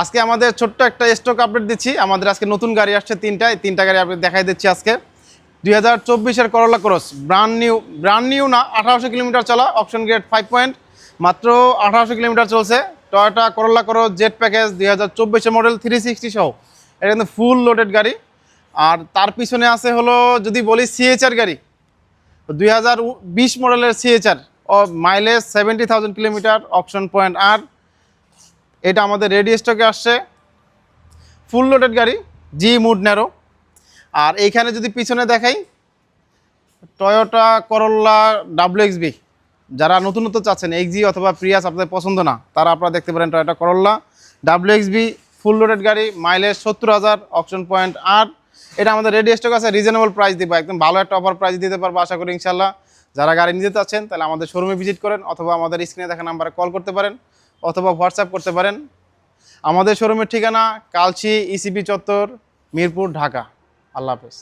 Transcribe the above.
আজকে আমাদের ছোট্ট একটা স্টক আপডেট দিচ্ছি। আমাদের আজকে নতুন গাড়ি আসছে তিনটায় তিনটা গাড়ি আপনি দেখাই দিচ্ছি আজকে। দুই হাজার চব্বিশের Corolla cross brand new brand new না, আঠারোশো কিলোমিটার চলা অপশন গ্রেড ফাইভ পয়েন্ট মাত্র আঠারোশো কিলোমিটার চলছে। টয়োটা করলা ক্রস জেট প্যাকেজ দুই হাজার চব্বিশের মডেল থ্রি সিক্সটি সহ। এটা কিন্তু ফুল লোডেড গাড়ি। আর তার পিছনে আছে হলো, যদি বলি সিএচআর গাড়ি, দুই হাজার বিশ মডেলের CHR mileage seventy thousand kilometre option point আর এটা আমাদের রেডি স্টকে আসছে। ফুল লোডেড গাড়ি, জি মুড ন্যারো। আর এইখানে যদি পিছনে দেখাই টয়োটা করল্লা ডাব্লিউ এক্সবি যারা নতুন নতুন চাচ্ছেন এক্সি অথবা প্রিয়াস আপনাদের পছন্দ না, তারা আপনারা দেখতে পারেন Toyota Corolla W XB full loaded গাড়ি, মাইলেজ সত্তর হাজার অপশন পয়েন্ট আট। এটা আমাদের রেডি স্টক আছে রিজনেবল প্রাইস দিব, একদম ভালো একটা অফার প্রাইস দিতে পারব, আশা করি ইনশাল্লাহ যারা গাড়ি নিতে চাচ্ছেন, তাহলে আমাদের শোরুমে ভিজিট করেন, অথবা আমাদের স্ক্রিনে দেখা নাম্বারে কল করতে পারেন। অথবা হোয়াটসঅ্যাপ করতে পারেন। আমাদের শোরুমের ঠিকানা কালচি ইসিবি চত্বর মিরপুর ঢাকা। আল্লাহ হাফেজ।